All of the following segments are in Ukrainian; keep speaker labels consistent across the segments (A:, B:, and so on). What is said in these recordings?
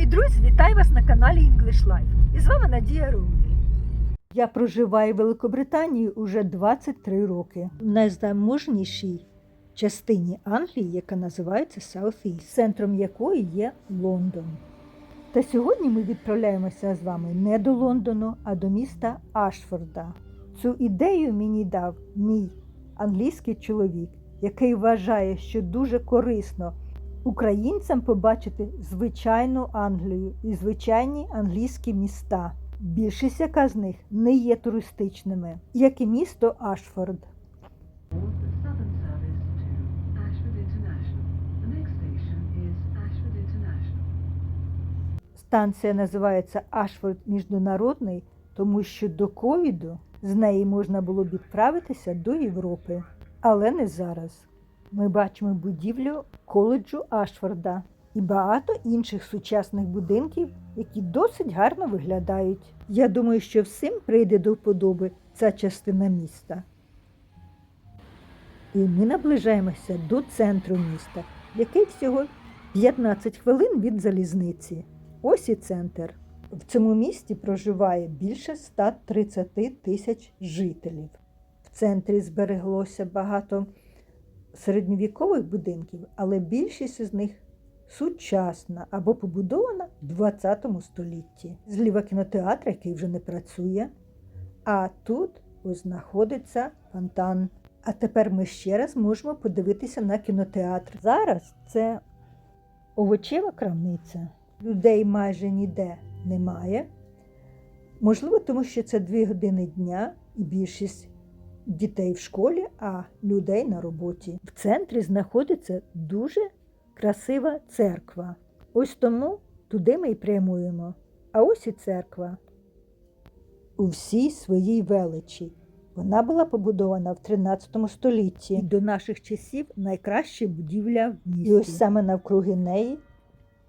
A: мої друзі, вітаю вас на каналі English Life. І з вами Надія Румлі. Я проживаю в Великобританії уже 23 роки. В найзаможнішій частині Англії, яка називається South East, центром якої є Лондон. Та сьогодні ми відправляємося з вами не до Лондону, а до міста Ашфорда. Цю ідею мені дав мій англійський чоловік, який вважає, що дуже корисно українцям побачити звичайну Англію і звичайні англійські міста. Більшість яка з них не є туристичними, як і місто Ашфорд. Станція називається Ашфорд Міжнародний, тому що до ковіду з неї можна було відправитися до Європи. Але не зараз. Ми бачимо будівлю коледжу Ашфорда і багато інших сучасних будинків, які досить гарно виглядають. Я думаю, що всім прийде до вподоби ця частина міста. І ми наближаємося до центру міста, який всього 15 хвилин від залізниці. Ось і центр. В цьому місті проживає більше 130 тисяч жителів. В центрі збереглося багато середньовікових будинків, але більшість з них сучасна або побудована в 20 столітті. Зліва кінотеатр, який вже не працює. А тут ось знаходиться фонтан. А тепер ми ще раз можемо подивитися на кінотеатр. Зараз це овочева крамниця. Людей майже ніде немає. Можливо, тому що це дві години дня і більшість дітей в школі, а людей на роботі. В центрі знаходиться дуже красива церква. Ось тому туди ми й прямуємо. А ось і церква. У всій своїй величі. Вона була побудована в 13 столітті. І до наших часів найкраща будівля в місті. І ось саме навкруги неї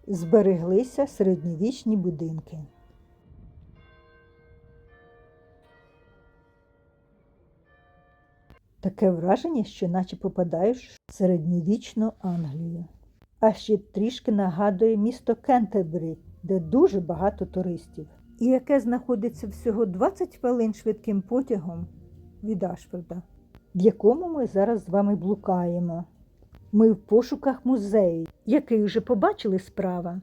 A: збереглися середньовічні будинки. Таке враження, що наче попадаєш в середньовічну Англію. А ще трішки нагадує місто Кентербері, де дуже багато туристів, і яке знаходиться всього 20 хвилин швидким потягом від Ашфорда, в якому ми зараз з вами блукаємо. Ми в пошуках музею, який вже побачили справа.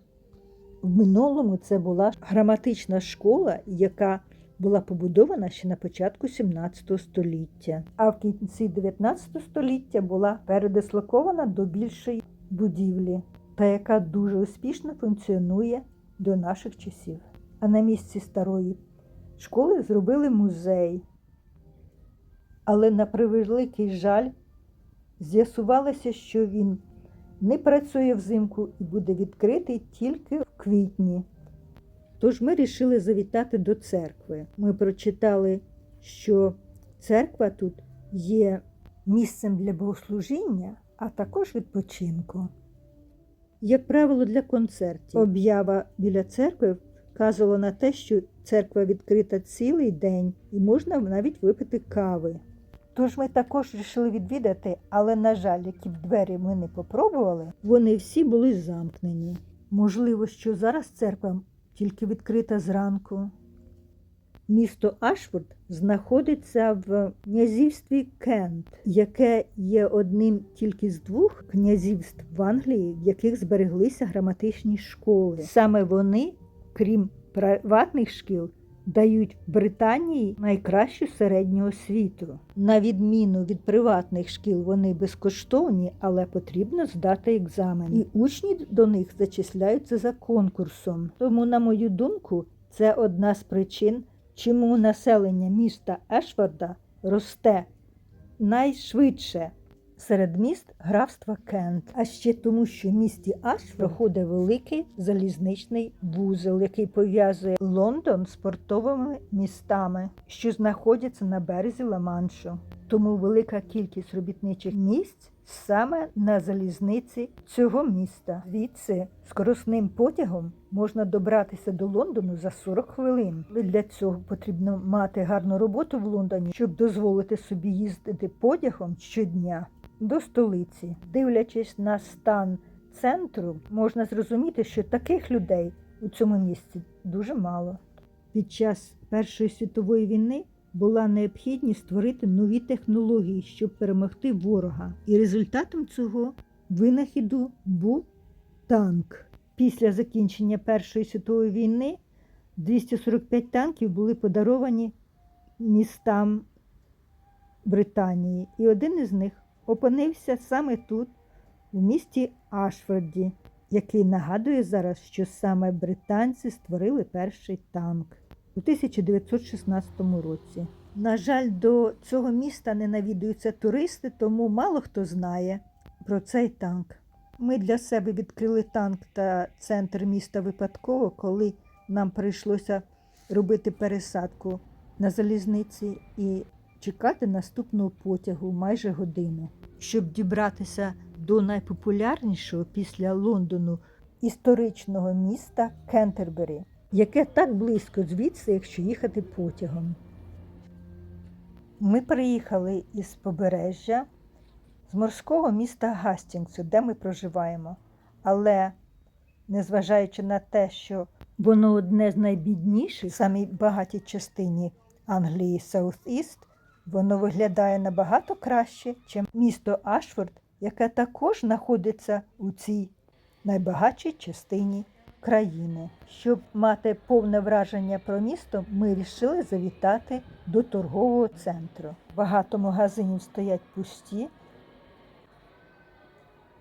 A: В минулому це була граматична школа, яка була побудована ще на початку 17 століття, а в кінці 19 століття була передислокована до більшої будівлі, та яка дуже успішно функціонує до наших часів. А на місці старої школи зробили музей. Але на превеликий жаль, з'ясувалося, що він не працює взимку і буде відкритий тільки в квітні. Тож ми вирішили завітати до церкви. Ми прочитали, що церква тут є місцем для богослужіння, а також відпочинку. Як правило, для концертів. Об'ява біля церкви вказувала на те, що церква відкрита цілий день і можна навіть випити кави. Тож ми також вирішили відвідати, але, на жаль, які б двері ми не попробували, вони всі були замкнені. Можливо, що зараз церква тільки відкрита зранку. Місто Ашфорд знаходиться в князівстві Кент, яке є одним тільки з двох князівств в Англії, в яких збереглися граматичні школи. Саме вони, крім приватних шкіл, дають Британії найкращу середню освіту. На відміну від приватних шкіл, вони безкоштовні, але потрібно здати екзамен. І учні до них зачисляються за конкурсом. Тому, на мою думку, це одна з причин, чому населення міста Ешфорда росте найшвидше. Серед міст графства Кент, а ще тому, що в місті Аш проходить великий залізничний вузол, який пов'язує Лондон з портовими містами, що знаходяться на березі Ла-Маншу. Тому велика кількість робітничих місць саме на залізниці цього міста. Звідси скоросним потягом можна добратися до Лондону за 40 хвилин. Для цього потрібно мати гарну роботу в Лондоні, щоб дозволити собі їздити потягом щодня до столиці. Дивлячись на стан центру, можна зрозуміти, що таких людей у цьому місці дуже мало. Під час Першої світової війни була необхідність створити нові технології, щоб перемогти ворога. І результатом цього винахіду був танк. Після закінчення Першої світової війни 245 танків були подаровані містам Британії, і один із них опинився саме тут, у місті Ашфорді, який нагадує зараз, що саме британці створили перший танк у 1916 році. На жаль, до цього міста не навідуються туристи, тому мало хто знає про цей танк. Ми для себе відкрили танк та центр міста випадково, коли нам прийшлося робити пересадку на залізниці і чекати наступного потягу майже годину, щоб дібратися до найпопулярнішого після Лондону історичного міста Кентербері, яке так близько звідси, якщо їхати потягом. Ми приїхали із побережжя з морського міста Гастінгсу, де ми проживаємо. Але незважаючи на те, що воно одне з найбідніших, в самій багатій частині Англії Саут-Іст, воно виглядає набагато краще, ніж місто Ашфорд, яке також знаходиться у цій найбагатшій частині країни. Щоб мати повне враження про місто, ми вирішили завітати до торгового центру. Багато магазинів стоять пусті,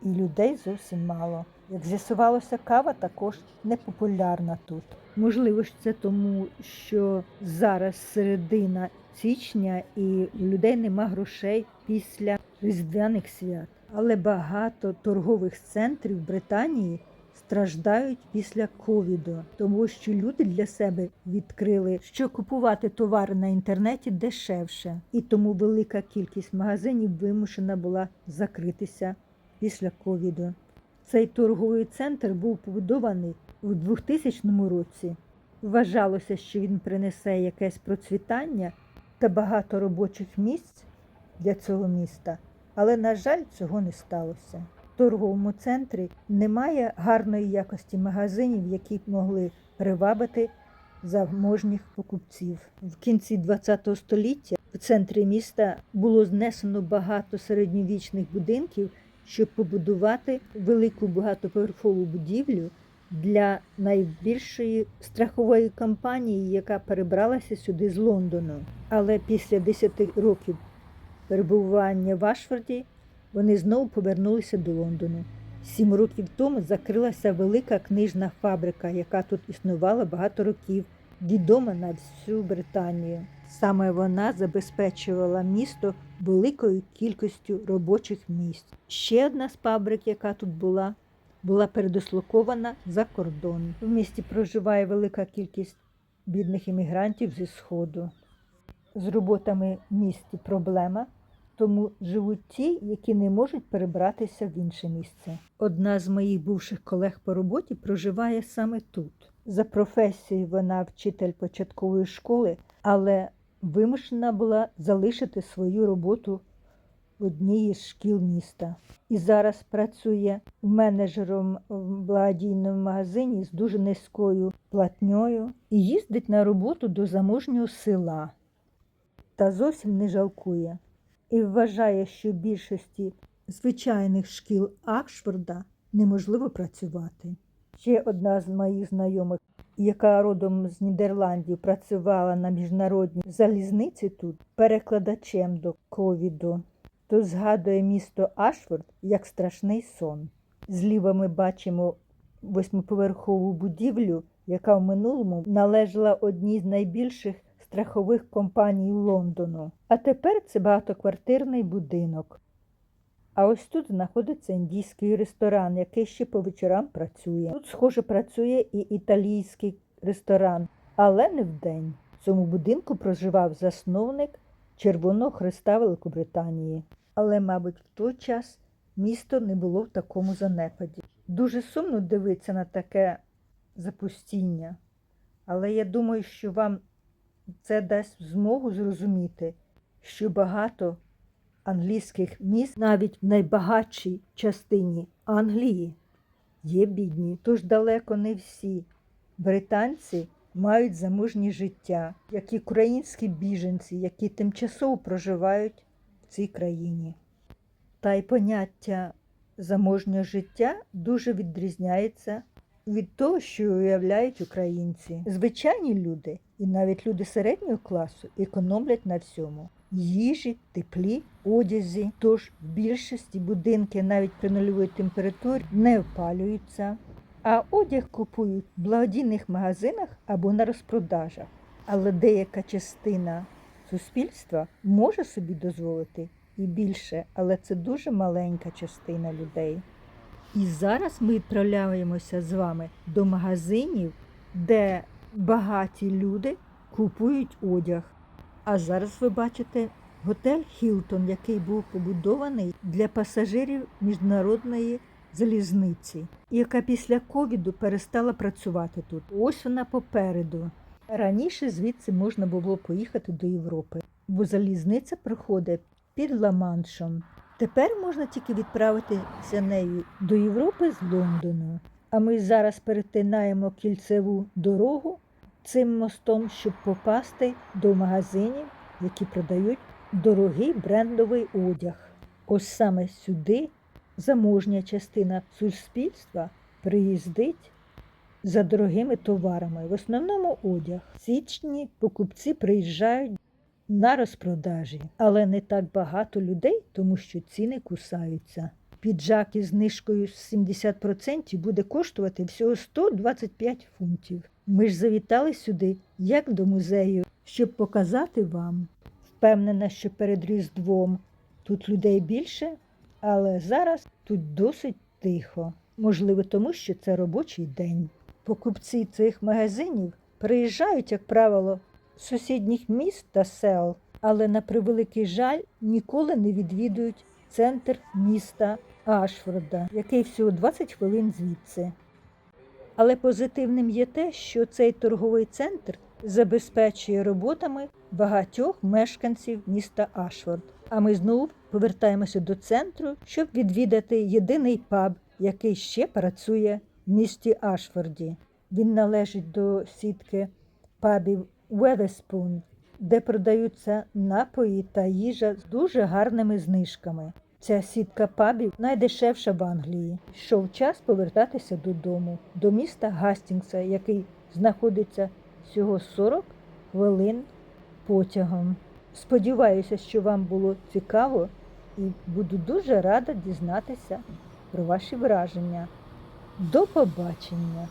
A: і людей зовсім мало. Як з'ясувалося, кава також непопулярна тут. Можливо, це тому, що зараз середина січня і у людей нема грошей після різдвяних свят. Але багато торгових центрів Британії страждають після ковіду, тому що люди для себе відкрили, що купувати товари на інтернеті дешевше, і тому велика кількість магазинів вимушена була закритися після ковіду. Цей торговий центр був побудований у 2000 році. Вважалося, що він принесе якесь процвітання та багато робочих місць для цього міста, але, на жаль, цього не сталося. В торговому центрі немає гарної якості магазинів, які б могли привабити заможніх покупців. В кінці ХХ століття в центрі міста було знесено багато середньовічних будинків, щоб побудувати велику багатоповерхову будівлю для найбільшої страхової компанії, яка перебралася сюди з Лондону. Але після 10 років перебування в Ашфорді вони знову повернулися до Лондону. Сім років тому закрилася велика книжна фабрика, яка тут існувала багато років, відома на всю Британію. Саме вона забезпечувала місто великою кількістю робочих місць. Ще одна з фабрик, яка тут була, була передислокована за кордон. В місті проживає велика кількість бідних іммігрантів зі Сходу. З роботами в місті проблема, тому живуть ті, які не можуть перебратися в інше місце. Одна з моїх бувших колег по роботі проживає саме тут. За професією вона вчитель початкової школи, але вимушена була залишити свою роботу в одній із шкіл міста. І зараз працює менеджером в благодійному магазині з дуже низькою платньою і їздить на роботу до заможнього села та зовсім не жалкує. І вважає, що в більшості звичайних шкіл Акшфорда неможливо працювати. Ще одна з моїх знайомих, яка родом з Нідерландів працювала на міжнародній залізниці тут перекладачем до ковіду, то згадує місто Ашфорд як страшний сон. Зліва ми бачимо восьмиповерхову будівлю, яка в минулому належала одній з найбільших страхових компаній Лондону. А тепер це багатоквартирний будинок. А ось тут знаходиться індійський ресторан, який ще по вечорам працює. Тут, схоже, працює і італійський ресторан, але не вдень. В цьому будинку проживав засновник Червоного Христа Великобританії. Але, мабуть, в той час місто не було в такому занепаді. Дуже сумно дивитися на таке запустіння. Але я думаю, що вам це дасть змогу зрозуміти, що багато англійських міст, навіть в найбагатшій частині Англії, є бідні. Тож далеко не всі Британці мають заможні життя, як і українські біженці, які тимчасово проживають в цій країні. Та й поняття заможнього життя дуже відрізняється від того, що уявляють українці. Звичайні люди і навіть люди середнього класу економлять на всьому. Їжі, теплі, одязі. Тож в більшості будинки навіть при нульовій температурі не опалюються, а одяг купують в благодійних магазинах або на розпродажах. Але деяка частина суспільства може собі дозволити і більше, але це дуже маленька частина людей. І зараз ми відправляємося з вами до магазинів, де багаті люди купують одяг. А зараз ви бачите готель Хілтон, який був побудований для пасажирів міжнародної залізниці, яка після ковіду перестала працювати тут. Ось вона попереду. Раніше звідси можна було поїхати до Європи, бо залізниця проходить під Ла-Маншем. Тепер можна тільки відправитися нею до Європи з Лондону. А ми зараз перетинаємо кільцеву дорогу цим мостом, щоб попасти до магазинів, які продають дорогий брендовий одяг. Ось саме сюди заможня частина суспільства приїздить за дорогими товарами, в основному одяг. Січні покупці приїжджають на розпродажі, але не так багато людей, тому що ціни кусаються. Піджак із знижкою 70% буде коштувати всього 125 фунтів. Ми ж завітали сюди, як до музею, щоб показати вам. Впевнена, що перед Різдвом тут людей більше, але зараз тут досить тихо. Можливо, тому що це робочий день. Покупці цих магазинів приїжджають, як правило, з сусідніх міст та сел, але на превеликий жаль ніколи не відвідують центр міста Ашфорда, який всього 20 хвилин звідси. Але позитивним є те, що цей торговий центр забезпечує роботами багатьох мешканців міста Ашфорд. А ми знову повертаємося до центру, щоб відвідати єдиний паб, який ще працює в місті Ашфорді. Він належить до сітки пабів Weatherspoon, де продаються напої та їжа з дуже гарними знижками. Ця сітка пабів найдешевша в Англії. Йшов час повертатися додому, до міста Гастінгса, який знаходиться всього 40 хвилин потягом. Сподіваюся, що вам було цікаво і буду дуже рада дізнатися про ваші враження. До побачення!